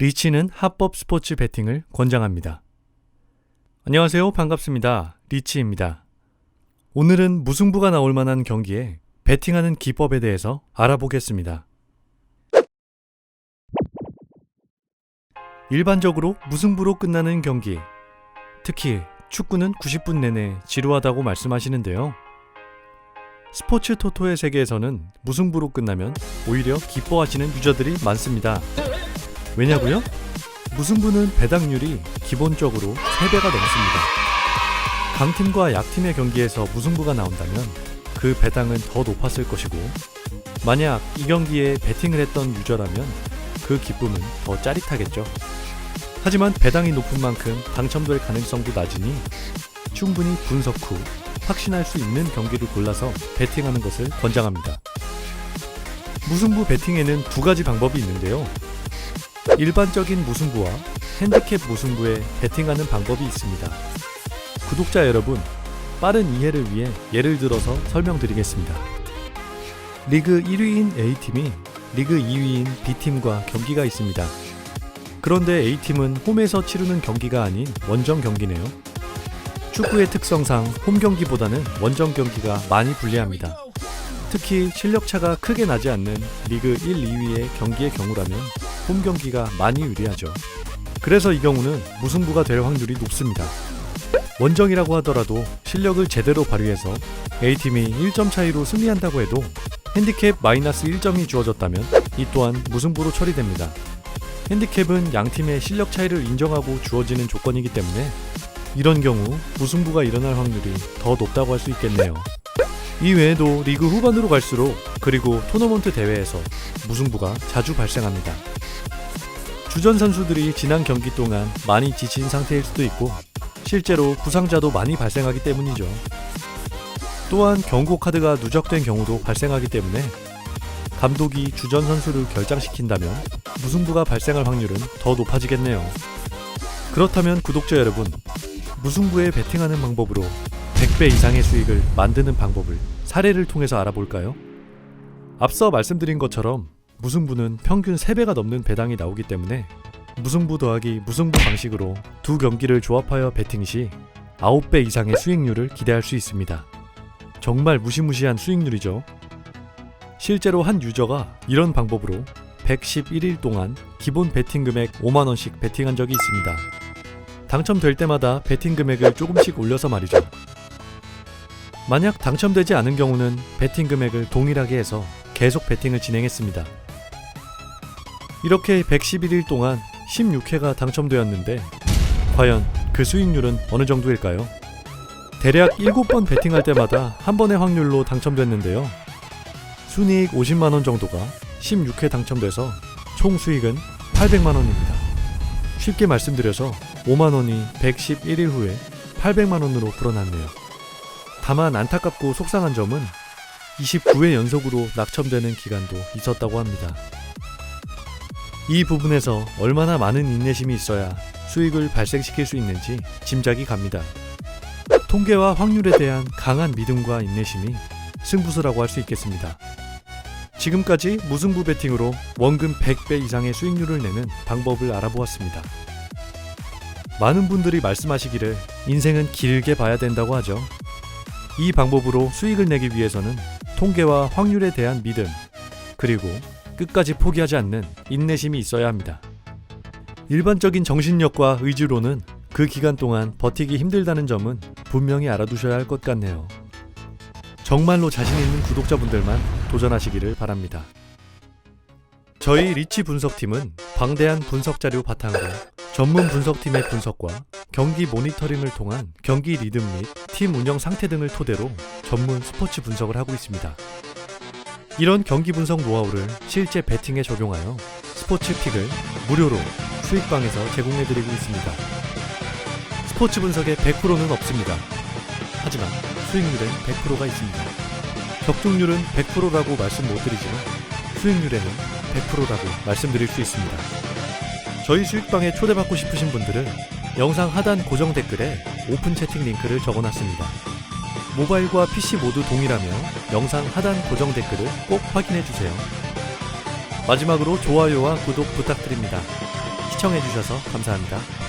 리치는 합법 스포츠 베팅을 권장합니다. 안녕하세요. 반갑습니다. 리치입니다. 오늘은 무승부가 나올 만한 경기에 베팅하는 기법에 대해서 알아보겠습니다. 일반적으로 무승부로 끝나는 경기, 특히 축구는 90분 내내 지루하다고 말씀하시는데요. 스포츠 토토의 세계에서는 무승부로 끝나면 오히려 기뻐하시는 유저들이 많습니다. 왜냐고요? 무승부는 배당률이 기본적으로 3배가 넘습니다. 강팀과 약팀의 경기에서 무승부가 나온다면 그 배당은 더 높았을 것이고 만약 이 경기에 베팅을 했던 유저라면 그 기쁨은 더 짜릿하겠죠. 하지만 배당이 높은 만큼 당첨될 가능성도 낮으니 충분히 분석 후 확신할 수 있는 경기를 골라서 베팅하는 것을 권장합니다. 무승부 베팅에는 두 가지 방법이 있는데요. 일반적인 무승부와 핸디캡 무승부에 베팅하는 방법이 있습니다. 구독자 여러분, 빠른 이해를 위해 예를 들어서 설명드리겠습니다. 리그 1위인 A팀이 리그 2위인 B팀과 경기가 있습니다. 그런데 A팀은 홈에서 치르는 경기가 아닌 원정 경기네요. 축구의 특성상 홈 경기보다는 원정 경기가 많이 불리합니다. 특히 실력차가 크게 나지 않는 리그 1, 2위의 경기의 경우라면 홈 경기가 많이 유리하죠. 그래서 이 경우는 무승부가 될 확률이 높습니다. 원정이라고 하더라도 실력을 제대로 발휘해서 A팀이 1점 차이로 승리한다고 해도 핸디캡 마이너스 1점이 주어졌다면 이 또한 무승부로 처리됩니다. 핸디캡은 양팀의 실력 차이를 인정하고 주어지는 조건이기 때문에 이런 경우 무승부가 일어날 확률이 더 높다고 할 수 있겠네요. 이 외에도 리그 후반으로 갈수록 그리고 토너먼트 대회에서 무승부가 자주 발생합니다. 주전 선수들이 지난 경기 동안 많이 지친 상태일 수도 있고 실제로 부상자도 많이 발생하기 때문이죠. 또한 경고 카드가 누적된 경우도 발생하기 때문에 감독이 주전 선수를 결장시킨다면 무승부가 발생할 확률은 더 높아지겠네요. 그렇다면 구독자 여러분, 무승부에 베팅하는 방법으로 100배 이상의 수익을 만드는 방법을 사례를 통해서 알아볼까요? 앞서 말씀드린 것처럼 무승부는 평균 3배가 넘는 배당이 나오기 때문에 무승부 더하기 무승부 방식으로 두 경기를 조합하여 베팅 시 9배 이상의 수익률을 기대할 수 있습니다. 정말 무시무시한 수익률이죠. 실제로 한 유저가 이런 방법으로 111일 동안 기본 베팅 금액 5만원씩 베팅한 적이 있습니다. 당첨될 때마다 베팅 금액을 조금씩 올려서 말이죠. 만약 당첨되지 않은 경우는 베팅 금액을 동일하게 해서 계속 베팅을 진행했습니다. 이렇게 111일 동안 16회가 당첨되었는데 과연 그 수익률은 어느 정도일까요? 대략 7번 베팅할 때마다 한 번의 확률로 당첨됐는데요. 순이익 50만원 정도가 16회 당첨돼서 총 수익은 800만원입니다. 쉽게 말씀드려서 5만원이 111일 후에 800만원으로 불어났네요. 다만 안타깝고 속상한 점은 29회 연속으로 낙첨되는 기간도 있었다고 합니다. 이 부분에서 얼마나 많은 인내심이 있어야 수익을 발생시킬 수 있는지 짐작이 갑니다. 통계와 확률에 대한 강한 믿음과 인내심이 승부수라고 할 수 있겠습니다. 지금까지 무승부 베팅으로 원금 100배 이상의 수익률을 내는 방법을 알아보았습니다. 많은 분들이 말씀하시기를 인생은 길게 봐야 된다고 하죠. 이 방법으로 수익을 내기 위해서는 통계와 확률에 대한 믿음, 그리고 끝까지 포기하지 않는 인내심이 있어야 합니다. 일반적인 정신력과 의지로는 그 기간 동안 버티기 힘들다는 점은 분명히 알아두셔야 할 것 같네요. 정말로 자신 있는 구독자분들만 도전하시기를 바랍니다. 저희 리치 분석팀은 방대한 분석 자료 바탕으로 전문 분석팀의 분석과 경기 모니터링을 통한 경기 리듬 및 팀 운영 상태 등을 토대로 전문 스포츠 분석을 하고 있습니다. 이런 경기 분석 노하우를 실제 배팅에 적용하여 스포츠 픽을 무료로 수익방에서 제공해드리고 있습니다. 스포츠 분석에 100%는 없습니다. 하지만 수익률엔 100%가 있습니다. 적중률은 100%라고 말씀 못 드리지만 수익률에는 100%라고 말씀드릴 수 있습니다. 저희 수익방에 초대받고 싶으신 분들은 영상 하단 고정 댓글에 오픈 채팅 링크를 적어놨습니다. 모바일과 PC 모두 동일하며 영상 하단 고정 댓글을 꼭 확인해 주세요. 마지막으로 좋아요와 구독 부탁드립니다. 시청해주셔서 감사합니다.